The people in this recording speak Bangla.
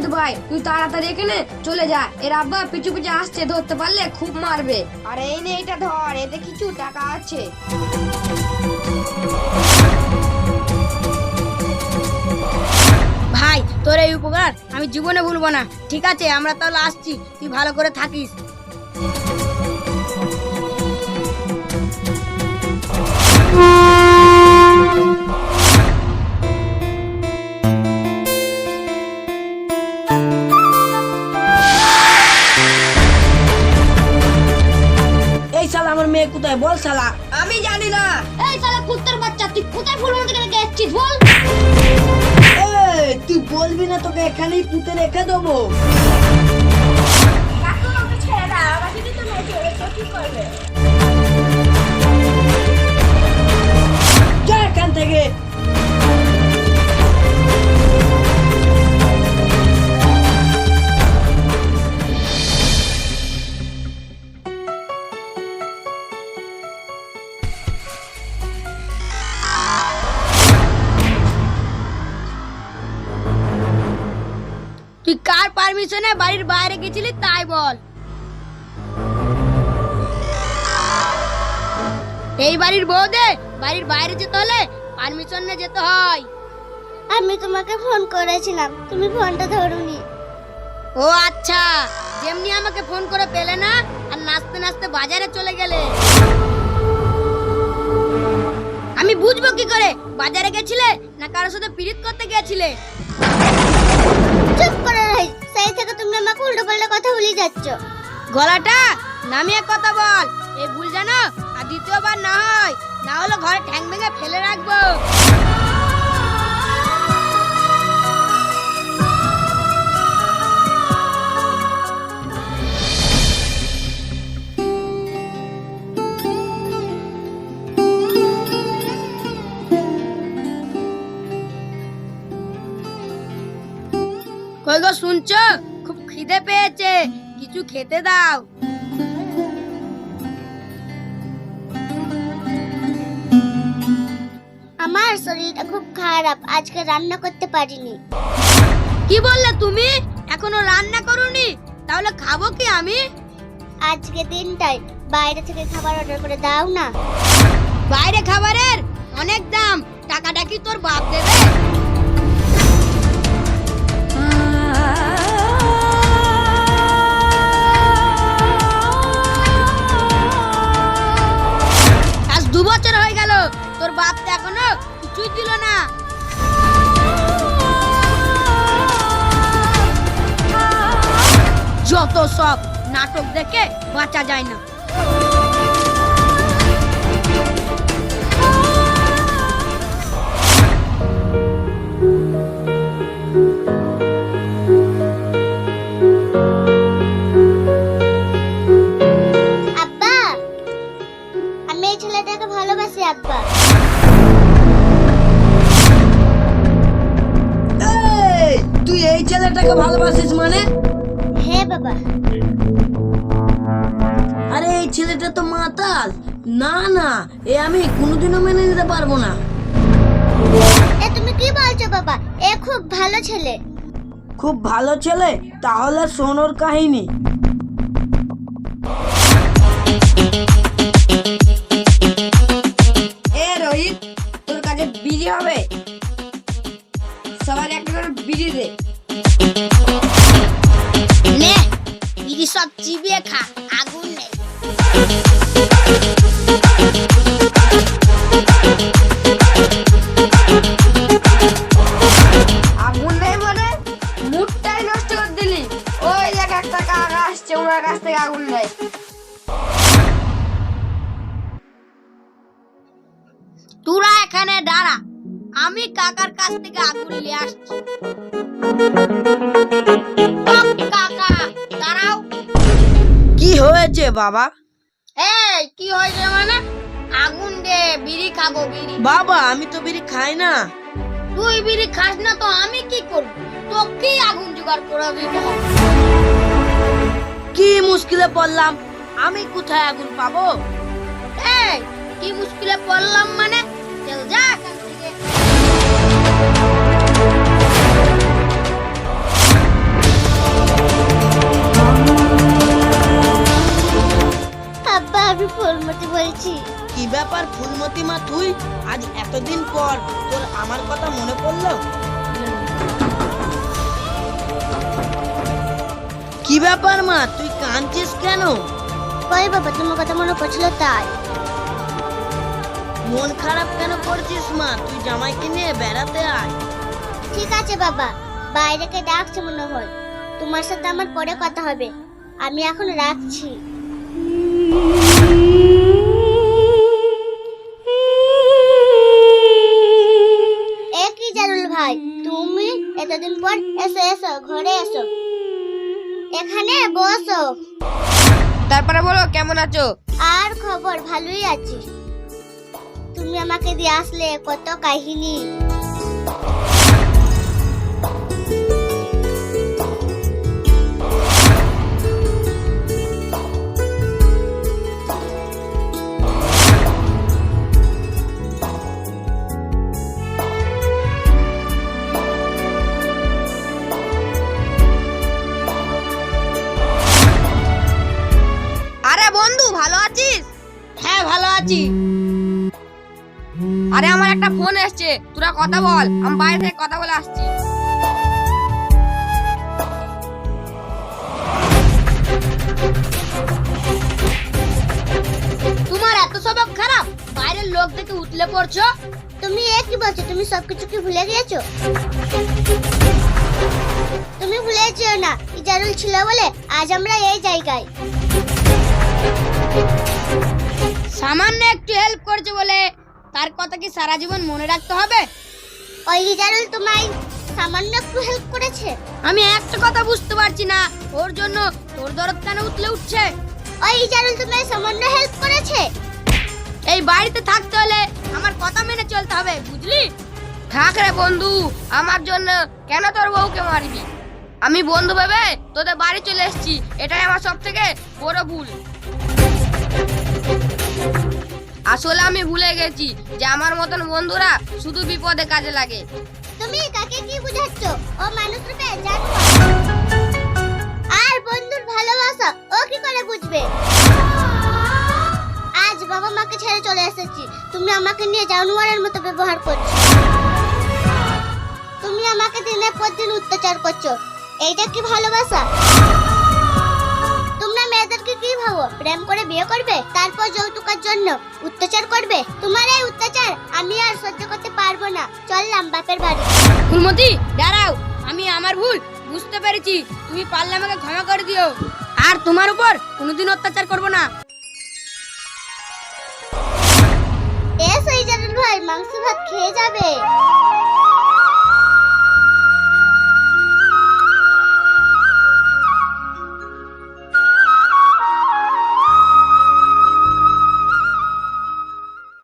রোহিত ভাই তুই তাড়াতাড়ি এখানে চলে যা। এর আব্বা পিছু পিছু আসছে ধরতে পারলে খুব মারবে। আর এই নে এটা ধর এতে কিছু টাকা আছে। ভাই তোর এই উপকার আমি জীবনে ভুলবো না। ঠিক আছে আমরা তাহলে আসছি। তুই ভালো করে থাকিস। বল শালা। আমি জানি না। এই শালা কুত্তার বাচ্চা তুই কোথায় ফুল মন্দির থেকে এসেছিস বল? তুই বলবি না তোকে এখানেই পুঁতে রেখে দেবো। পারমিশনে বাড়ির বাইরে গেছিলি তাই বল। এই বাড়ির বাড়ির বাইরে যেতে হলে পারমিশন নিয়ে যেতে হয়। আমি তোমাকে ফোন করেছিলাম তুমি ফোনটা ধরুনি। ও আচ্ছা যেমনি আমাকে ফোন করে পেলে না আর নাচতে নাচতে বাজারে চলে গেলে। আমি বুঝব কি করে বাজারে গেছিলে না কারোর সাথে পিরিত করতে গেছিলে? চুপ করে আমাকে উল্টো পাল্টা কথা বলে যাচ্ছ। গলাটা নামিয়ে কথা বল। এই ভুল জানো? আর দ্বিতীয়বার না হয়, না হলে ঘরে ঠ্যাং ভেঙে ফেলে রাখব। শুনছো? খিদে পেয়েছে। কিছু খেতে দাও। আমার শরীরটা খুব খারাপ আজকে রান্না করতে পারিনি। কি বললে তুমি? এখনও রান্না করনি? তাহলে খাব কি আমি? আজকে দিনটাই বাইরে থেকে খাবার অর্ডার করে দাও না। বাইরে খাবারের অনেক দাম। টাকাটা কি তোর বাপ দেবে? যত সব নাটক দেখে বাঁচা যায় না। বাবা আরে এই ছেলেটা তো মাতাল। না না এ আমি কোনোদিনও মেনে নিতে পারব না। এ তুমি কি বলছো বাবা? এ খুব ভালো ছেলে। খুব ভালো ছেলে তাহলে সোনোর কাহিনী। সব চিবিয়ে খা আগুন নেই। আগুন নেই মানে? মুডটাই নষ্ট করে দিলি। ওই দেখ একটা কাকা আসছে ওনার কাছ থেকে আগুন নেই। তোরা এখানে দাঁড়া আমি কাকার কাছ থেকে আগুন নিয়ে আসছি। হয়েছে বাবা? এই কি হয়েছে মানে? আগুন দে বিড়ি খাব বিড়ি। বাবা আমি তো বিড়ি খাই না। তুই বিড়ি খাস না তো আমি কি করব? তোকেই আগুন জোগাড় করে দিতে হবে। কি মুশকিলে পড়লাম? আমি কোথায় আগুন পাবো? মা তুই? আজ এতদিন পর তোর আমার কথা মনে পড়ল? কি ব্যাপার মা? তুই কাঁদছিস কেন? ভাই বাবা তোমার কথা মনে পড়ছিল তাই। মন খারাপ কেন করছিস মা? তুই জামাইকে নিয়ে বেড়াতে আয়। ঠিক আছে বাবা বাইরেকে ডাকছে মনে হয়। তোমার সাথে আমার পরে কথা হবে। আমি এখন রাখছি। এতদিন পর এসো এসো ঘরে এসো। এখানে বসো। তারপরে বলো কেমন আছো? আর খবর ভালোই আছি। তুমি আমাকে দিয়ে আসলে কত কাহিনী। বন্ধু ভালো আছিস? হ্যাঁ ভালো আছি। আরে আমার একটা ফোন এসছে। তোরা কথা বল আমি বাইরে থেকে কথা বলে আসছি। তোমার এত স্বভাব খারাপ বাইরের লোক দেখে উতলে পড়ছো? তুমি এ কি বলছো? তুমি সবকিছু কি ভুলে গিয়েছো? তুমি ভুলে যেও না ইজারুল ছিল বলে আজ আমরা এই জায়গায়। সামান্য একটু হেল্প করছে বলে তার কথা কি সারা জীবন মনে রাখতে হবে? ওই ইজারুল তোমায় সামান্য একটু হেল্প করেছে? আমি একটা কথা বুঝতে পারছি না। ওর জন্য তোর দরদ কেন উতলে উঠছে? ওই ইজারুল তোমায় সামান্য হেল্প করেছে? এই বাড়িতে থাকতে হলে আমার কথা মেনে চলতে হবে বুঝলি? থাক রে বন্ধু আমার জন্য কেন তোর বউকে মারবি? আমি বন্ধু ভেবে তোদের বাড়ি চলে এসেছি। এটাই আমার সব থেকে বড় ভুল। আসলে আমি ভুলে গেছি যে আমার মতন বন্ধুরা শুধু বিপদে কাজে লাগে। তুমি কাকে কি বুঝাচ্ছ? ও মানুষ রূপে আর বন্ধুর ভালোবাসা ও কি করে বুঝবে? আজ বাবা মাকে ছেড়ে চলে এসেছি। তুমি আমাকে নিয়ে জানোয়ারের মতো ব্যবহার করছ। তুমি আমাকে দিনের পর অত্যাচার করছ। এইটা কি ভালোবাসা? তোমরা মেয়েদেরকে কি ভাবো? প্রেম করে বিয়ে করবে? তারপর যৌতুকের জন্য অত্যাচার করবে? তোমার এই অত্যাচার আমি আর সহ্য করতে পারব না। চললাম বাপের বাড়ি। ফুলমতি দাঁড়াও। আমি আমার ভুল বুঝতে পেরেছি। তুমি পারলে আমাকে ক্ষমা করে দিও। আর তোমার উপর কোনোদিন অত্যাচার করব না। এস এই জানুল ভাই মাংস ভাত খেয়ে যাবে।